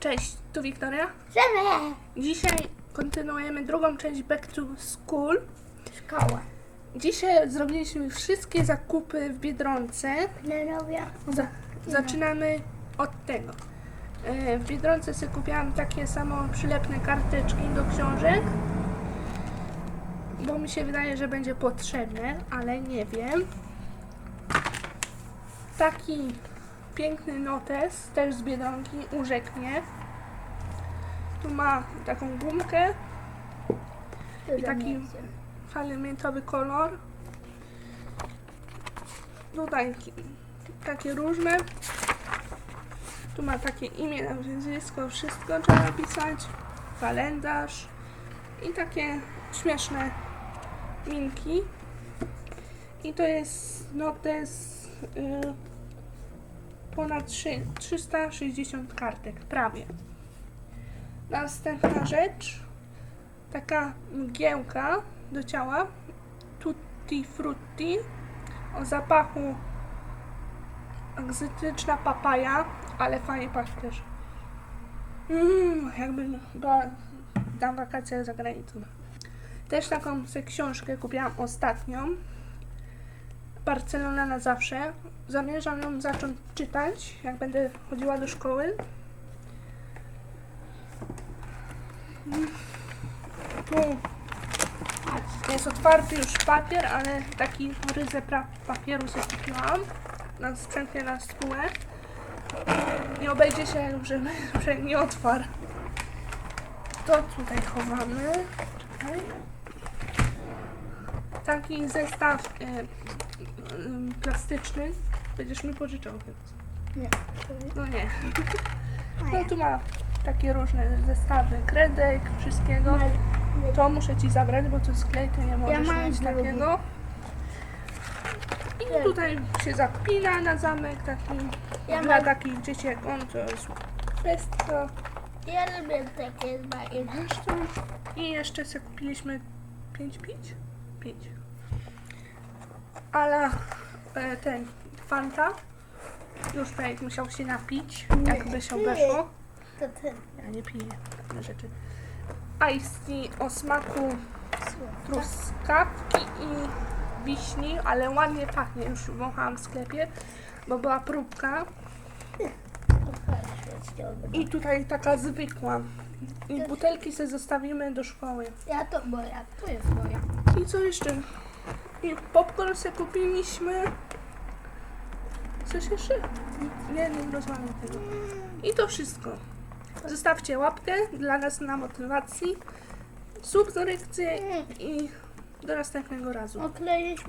Cześć, tu Wiktoria. Chcemy Dzisiaj kontynuujemy drugą część Back to School. szkołę. Dzisiaj zrobiliśmy wszystkie zakupy w Biedronce. Planowie. Za, zaczynamy od tego. E, W Biedronce sobie kupiłam takie samo przylepne karteczki do książek, bo mi się wydaje, że będzie potrzebne, ale nie wiem. Taki piękny notes, też z Biedronki, urzeknie. Tu ma taką gumkę, I taki- fioletowy kolor. Tutaj ki- takie różne. Tu ma takie imię, nazwisko, wszystko trzeba napisać. Kalendarz i takie śmieszne minki. I to jest notes y, ponad trzy- 360 kartek, prawie. Następna rzecz, taka mgiełka do ciała, tutti frutti, o zapachu egzotyczna papaja, ale fajnie pachnie też. Mmm, jakbym była na wakacjach za granicą. Też taką książkę kupiłam ostatnią. Barcelona na zawsze. Zamierzam ją zacząć czytać, jak będę chodziła do szkoły. Mm. Tu jest otwarty już papier, ale taki ryzę papieru sobie kupiłam na sprzętnie na spółę. Nie obejdzie się, jak że, nie otwar. To tutaj chowamy. Czekaj. Taki zestaw e, e, plastyczny. Będziesz mi pożyczał więc. Nie. No nie. No ja. tu ma takie różne zestawy kredek, wszystkiego. To muszę ci zabrać, bo to sklej, to nie możesz mam mieć takiego. I tutaj się zapina na zamek taki. Ja dla mam- takich dzieci jak on, to jest kwestia. Ja lubię takie bajki. Zresztą. I jeszcze sobie kupiliśmy 5 pić? 5. Ale e, ten Fanta już Fejk musiał się napić, jakby się obeszło. To ten. Ja nie piję takie rzeczy. Ice tea o smaku truskawki i wiśni, ale ładnie pachnie. Już wąchałam w sklepie, bo była próbka. I tutaj taka zwykła. I butelki sobie zostawimy do szkoły. Ja to moja, to jest moja. I co jeszcze? I popcorn sobie kupiliśmy. Coś jeszcze? Nie, nie rozmawiam tego. I to wszystko. Zostawcie łapkę dla nas na motywacji, subskrypcję i do następnego razu. Okleisz?